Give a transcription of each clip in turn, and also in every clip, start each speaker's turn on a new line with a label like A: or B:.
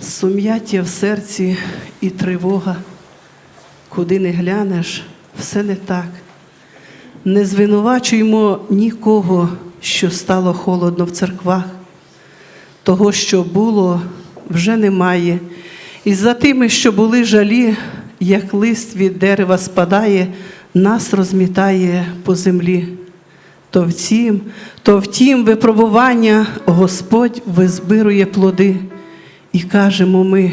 A: Сум'яття в серці і тривога. Куди не глянеш, все не так. Не звинувачуємо нікого, що стало холодно в церквах. Того, що було, вже немає. І за тими, що були жалі, як лист від дерева спадає, нас розмітає по землі. То втім, то втім, випробування Господь визбирує плоди. І кажемо ми,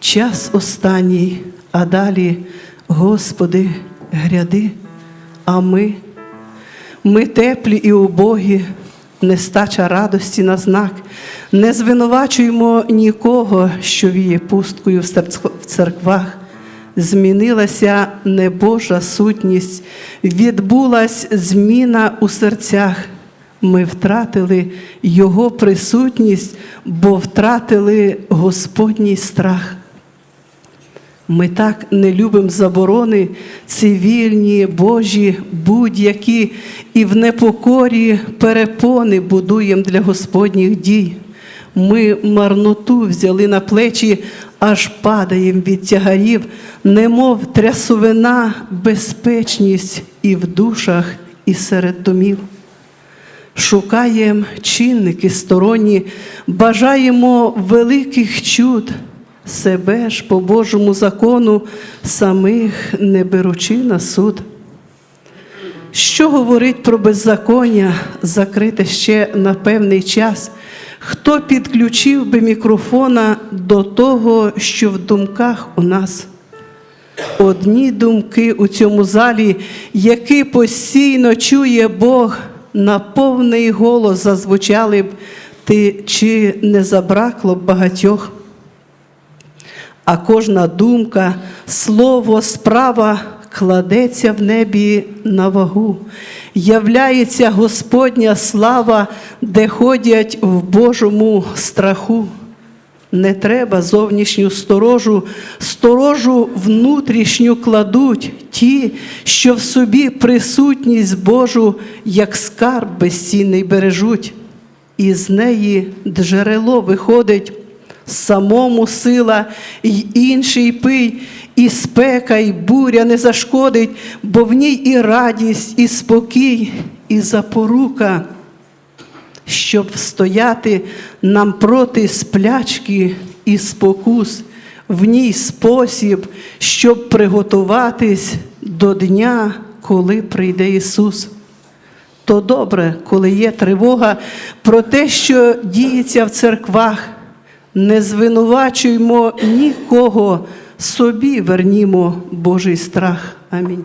A: час останній, а далі, Господи, гряди, а ми, ми теплі і убогі, нестача радості на знак, не звинувачуємо нікого, що віє пусткою в церквах. Змінилася небожа сутність, відбулась зміна у серцях. Ми втратили Його присутність, бо втратили Господній страх. Ми так не любимо заборони, цивільні, Божі, будь-які, і в непокорі перепони будуємо для Господніх дій. Ми марноту взяли на плечі, аж падаєм від тягарів, немов трясовина, безпечність і в душах, і серед домів. Шукаємо чинники сторонні, бажаємо великих чуд, себе ж по Божому закону самих не беручи на суд. Що говорить про беззаконня, закрите ще на певний час? Хто підключив би мікрофона до того, що в думках у нас? Одні думки у цьому залі, які постійно чує Бог, на повний голос зазвучали б, ти чи не забракло б багатьох? А кожна думка, слово, справа кладеться в небі на вагу. Являється Господня слава, де ходять в Божому страху. Не треба зовнішню сторожу, сторожу внутрішню кладуть ті, що в собі присутність Божу, як скарб безцінний бережуть, і з неї джерело виходить, самому сила, й інший пий, і спека, і буря не зашкодить, бо в ній і радість, і спокій, і запорука щоб встояти нам проти сплячки і спокус, в ній спосіб, щоб приготуватись до дня, коли прийде Ісус. То добре, коли є тривога про те, що діється в церквах, не звинувачуймо нікого, собі вернімо Божий страх. Амінь.